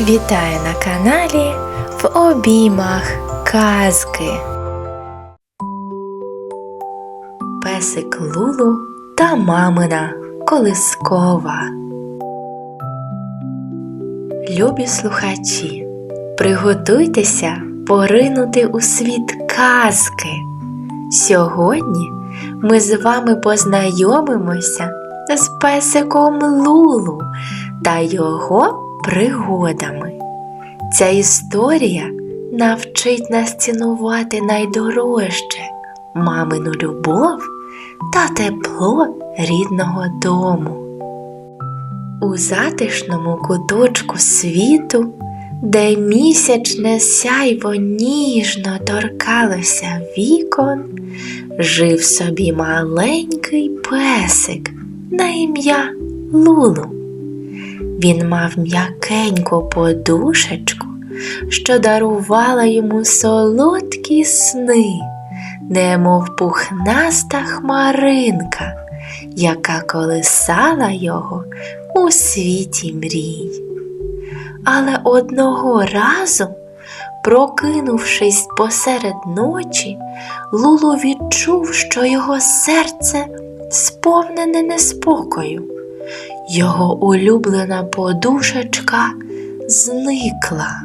Вітаю на каналі в обіймах казки. Песик Лулу та мамина колискова. Любі слухачі, приготуйтеся поринути у світ казки. Сьогодні ми з вами познайомимося з песиком Лулу та його пригодами. Ця історія навчить нас цінувати найдорожче мамину любов та тепло рідного дому. У затишному куточку світу, де місячне сяйво ніжно торкалося вікон, жив собі маленький песик на ім'я Лулу. Він мав м'якеньку подушечку, що дарувала йому солодкі сни, немов пухнаста хмаринка, яка колисала його у світі мрій. Але одного разу, прокинувшись посеред ночі, Лулу відчув, що його серце сповнене неспокою. Його улюблена подушечка зникла.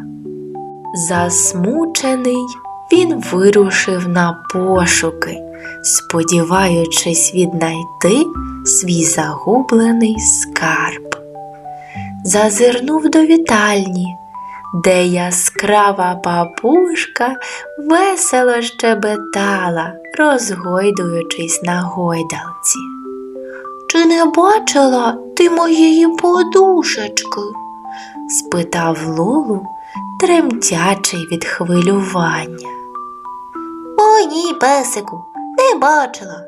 Засмучений, він вирушив на пошуки, сподіваючись віднайти свій загублений скарб. Зазирнув до вітальні, де яскрава папушка весело щебетала, розгойдуючись на гойдалці. Чи не бачила ти моєї подушечки? спитав Лулу, тремтячий від хвилювання. О, ні, песику, не бачила,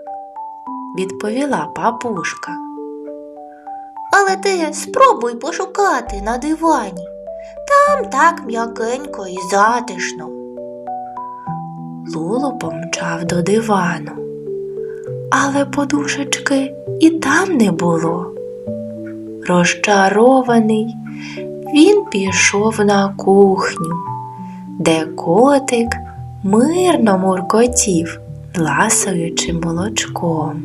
відповіла папушка. Але ти спробуй пошукати на дивані. Там так м'якенько і затишно. Лулу помчав до дивану але подушечки і там не було. Розчарований, він пішов на кухню, де котик мирно муркотів, ласуючи молочком.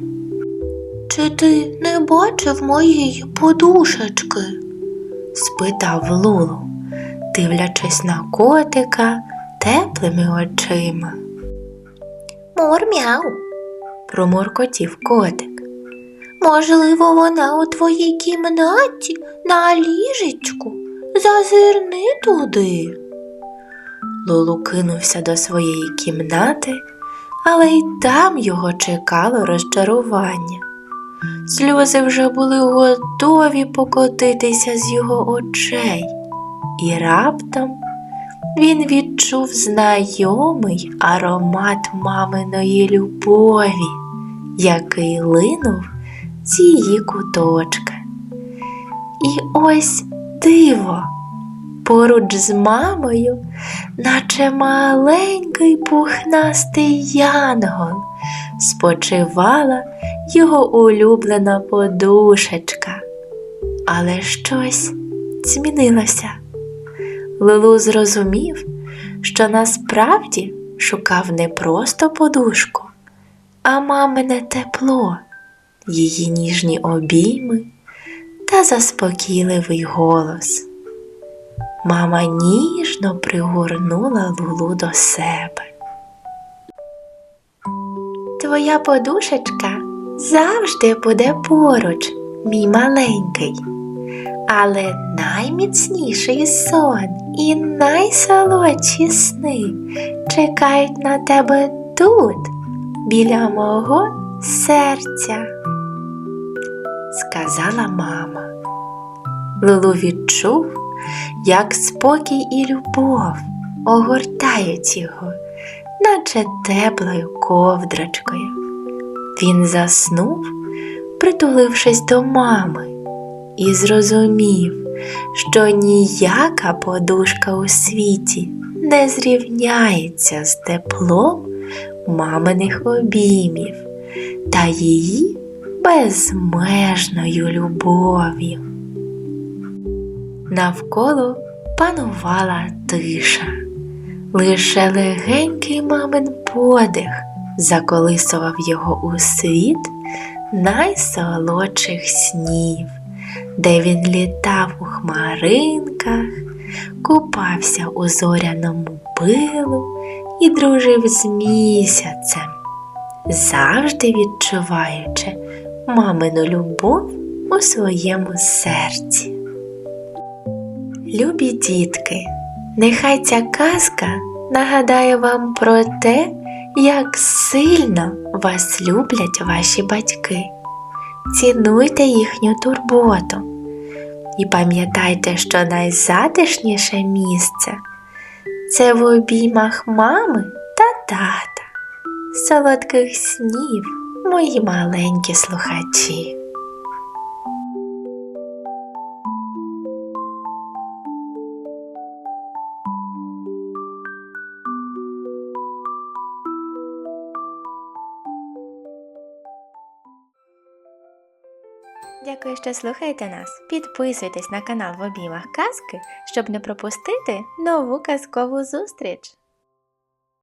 Чи ти не бачив моєї подушечки? спитав Лулу, дивлячись на котика теплими очима. Мур-мяу, проморкотів котик. Можливо, вона у твоїй кімнаті на ліжечку. Зазирни туди. Лулу кинувся до своєї кімнати, але й там його чекало розчарування. Сльози вже були готові покотитися з його очей, і раптом він відчув знайомий аромат маминої любові, який линув з її куточка. І ось диво, поруч з мамою, наче маленький пухнастий янгол, спочивала його улюблена подушечка. Але щось змінилося. Лилу зрозумів, що насправді шукав не просто подушку, а мамине тепло, її ніжні обійми та заспокійливий голос. Мама ніжно пригорнула Лулу до себе. Твоя подушечка завжди буде поруч, мій маленький але найміцніший сон і найсолодші сни чекають на тебе тут, біля мого серця, сказала мама. Лулу відчув, як спокій і любов огортають його, наче теплою ковдрочкою. Він заснув, притулившись до мами і зрозумів, що ніяка подушка у світі не зрівняється з теплом маминих обіймів та її безмежною любов'ю. Навколо панувала тиша. Лише легенький мамин подих заколисував його у світ найсолодших снів, де він літав у хмаринках, купався у зоряному пилу і дружив з місяцем, завжди відчуваючи мамину любов у своєму серці. Любі дітки, нехай ця казка нагадає вам про те, як сильно вас люблять ваші батьки. Цінуйте їхню турботу і пам'ятайте, що найзатишніше місце це в обіймах мами та тата. Солодких снів, мої маленькі слухачі. Дякую, що слухаєте нас. Підписуйтесь на канал в обіймах казки, щоб не пропустити нову казкову зустріч.